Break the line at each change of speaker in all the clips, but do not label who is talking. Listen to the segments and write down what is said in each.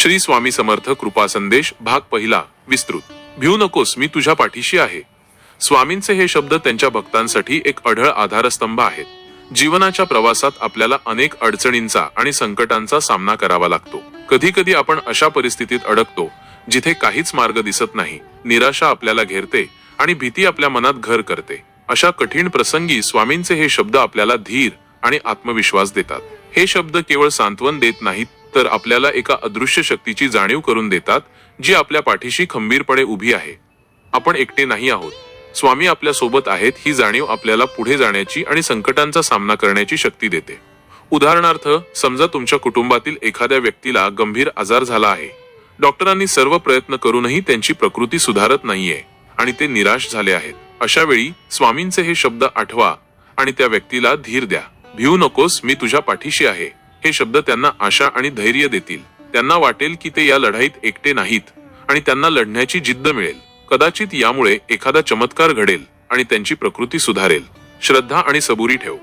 श्री स्वामी समर्थ कृपा संदेश भाग पहिला विस्तृत. भिऊ नकोस मी तुझ्या पाठीशी आहे. स्वामींचे हे शब्द त्यांच्या भक्तांसाठी एक अढळ आधारस्तंभ आहेत. जीवनाच्या प्रवासात आपल्याला अनेक अडचणींचा आणि संकटांचा सामना करावा लागतो. कधी कधी आपण अशा परिस्थितीत अडकतो जिथे काहीच मार्ग दिसत नाही निराशा आपल्याला घेरते आणि भीती आपल्या मनात घर करते. अशा कठीण प्रसंगी स्वामींचे हे शब्द आपल्याला धीर आणि आत्मविश्वास देतात. हे शब्द केवळ सांत्वन देत नाहीत तर आपल्याला एका अदृश्य शक्तीची जाणीव करून देतात जी आपल्या पाठीशी खंबीरपणे उभी आहे. आपण एकटे नाही आहोत. स्वामी आपल्यासोबत आहेत ही जाणीव आपल्याला पुढे जाण्याची आणि संकटांचा सामना करण्याची शक्ती देते. उदाहरणार्थ समजा तुमच्या कुटुंबातील एखाद्या व्यक्तीला गंभीर आजार झाला आहे. डॉक्टरांनी सर्व प्रयत्न करूनही त्यांची प्रकृती सुधारत नाहीये आणि ते निराश झाले आहेत. अशा वेळी स्वामींचे हे शब्द आठवा आणि त्या व्यक्तीला धीर द्या. भिऊ नकोस मी तुझ्या पाठीशी आहे. हे शब्द त्यांना आशा आणि धैर्य देतील. त्यांना वाटेल की ते या लढाईत एकटे नाहीत आणि त्यांना लढण्याची जिद्द मिळेल. कदाचित यामुळे एखादा चमत्कार घडेल आणि त्यांची प्रकृती सुधारेल. श्रद्धा आणि सबुरी ठेव.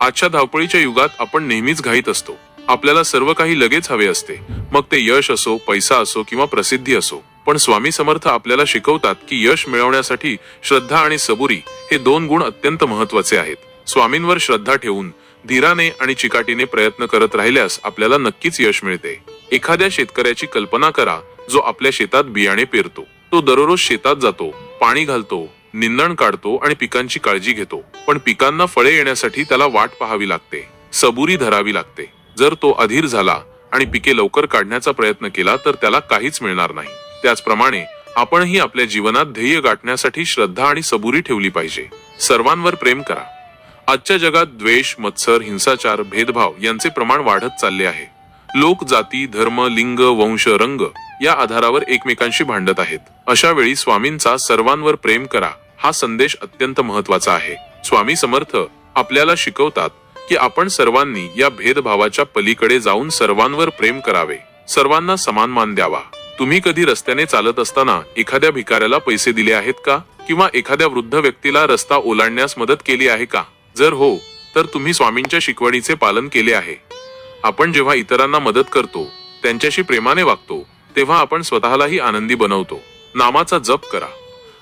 आजच्या धावपळीच्या युगात आपण नेहमीच घाईत असतो. आपल्याला सर्व काही लगेच हवे असते. मग ते यश असो पैसा असो किंवा प्रसिद्धी असो. पण स्वामी समर्थ आपल्याला शिकवतात की यश मिळवण्यासाठी श्रद्धा आणि सबुरी हे दोन गुण अत्यंत महत्त्वाचे आहेत. स्वामींवर श्रद्धा ठेवून धीराने आणि चिकाटीने प्रयत्न करत राहिल्यास आपल्याला नक्कीच यश मिळते. एखाद्या शेतकऱ्याची कल्पना करा जो आपल्या शेतात बियाणे पेरतो. तो दररोज शेतात जातो पाणी घालतो निंदण काढतो आणि पिकांची काळजी घेतो. पण पिकांना फळे येण्यासाठी त्याला वाट पाहावी लागते सबुरी धरावी लागते. जर तो अधीर झाला आणि पिके लवकर काढण्याचा प्रयत्न केला तर त्याला काहीच मिळणार नाही. त्याचप्रमाणे आपणही आपल्या जीवनात ध्येय गाठण्यासाठी श्रद्धा आणि सबुरी ठेवली पाहिजे. सर्वांवर प्रेम करा. आजच्या जगात द्वेष मत्सर हिंसाचार भेदभाव यांचे प्रमाण वाढत चालले आहे. लोक जाती धर्म लिंग वंश रंग या आधारावर एकमेकांशी भांडत आहेत. अशा वेळी स्वामींचा सर्वांवर प्रेम करा हा संदेश अत्यंत महत्त्वाचा आहे. स्वामी समर्थ आपल्याला शिकवतात की आपण सर्वांनी या भेदभावाच्या पलीकडे जाऊन सर्वांवर प्रेम करावे. सर्वांना समान मान द्यावा. तुम्ही कधी रस्त्याने चालत असताना एखाद्या भिकाऱ्याला पैसे दिले आहेत का? किंवा एखाद्या वृद्ध व्यक्तीला रस्ता ओलांडण्यास मदत केली आहे का? जर हो तर तुम्ही स्वामींच्या शिकवणीचे पालन केले आहे. आपण जेव्हा इतरांना मदत करतो त्यांच्याशी प्रेमाने वागतो तेव्हा आपण स्वतःलाही आनंदी बनवतो. नामाचा जप करा.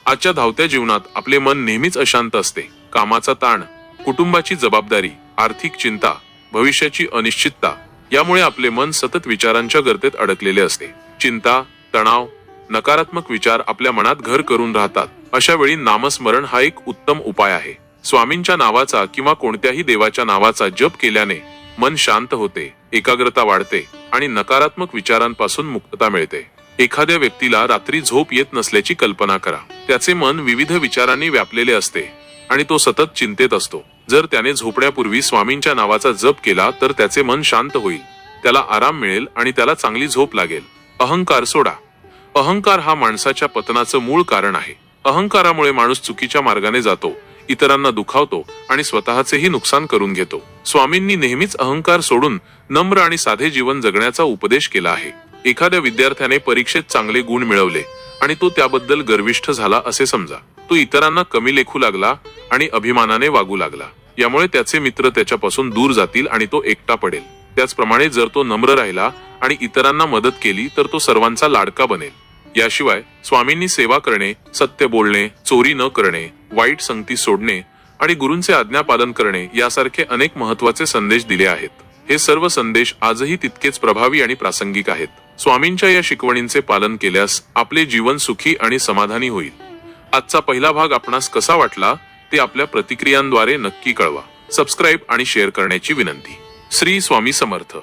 आजच्या धावत्या जीवनात आपले मन नेहमीच अशांत असते. कामाचा ताण कुटुंबाची जबाबदारी आर्थिक चिंता भविष्याची अनिश्चितता यामुळे आपले मन सतत विचारांच्या गर्तेत अडकलेले असते. चिंता तणाव नकारात्मक विचार आपल्या मनात घर करून राहतात. अशा वेळी नामस्मरण हा एक उत्तम उपाय आहे. स्वामींच्या नावाचा किंवा कोणत्याही देवाच्या नावाचा जप केल्याने मन शांत होते एकाग्रता वाढते आणि नकारात्मक विचारांपासून मुक्तता मिळते. एखाद्या व्यक्तीला रात्री झोप येत नसल्याची कल्पना करा. त्याचे मन विविध विचारांनी व्यापलेले असते आणि तो सतत चिंतेत असतो. जर त्याने झोपण्यापूर्वी स्वामींच्या नावाचा जप केला तर त्याचे मन शांत होईल. त्याला आराम मिळेल आणि त्याला चांगली झोप लागेल. अहंकार सोडा. अहंकार हा माणसाच्या पतनाचं मूळ कारण आहे. अहंकारामुळे माणूस चुकीच्या मार्गाने जातो इतरांना दुखावतो आणि स्वतःचेही नुकसान करून घेतो. स्वामींनी नेहमीच अहंकार सोडून नम्र आणि साधे जीवन जगण्याचा उपदेश केला आहे. एखाद्या विद्यार्थ्याने परीक्षेत चांगले गुण मिळवले आणि तो त्याबद्दल गर्विष्ठ झाला असे समजा. तो इतरांना कमी लेखू लागला आणि अभिमानाने वागू लागला. यामुळे त्याचे मित्र त्याच्यापासून दूर जातील आणि तो एकटा पडेल. त्याचप्रमाणे जर तो नम्र राहिला आणि इतरांना मदत केली तर तो सर्वांचा लाडका बनेल. याशिवाय स्वामींनी सेवा करणे सत्य बोलणे चोरी न करणे वाईट संगती सोडणे आणि गुरूंचे आज्ञापालन करणे यासारखे अनेक महत्त्वाचे संदेश दिले आहेत. हे सर्व संदेश आजही तितकेच प्रभावी आणि प्रासंगिक आहेत. स्वामींच्या या शिकवणींचे पालन केल्यास आपले जीवन सुखी आणि समाधानी होईल. आजचा पहिला भाग आपणास कसा वाटला ते आपल्या प्रतिक्रियांद्वारे नक्की कळवा. सबस्क्राईब आणि शेअर करण्याची विनंती. श्री स्वामी समर्थ.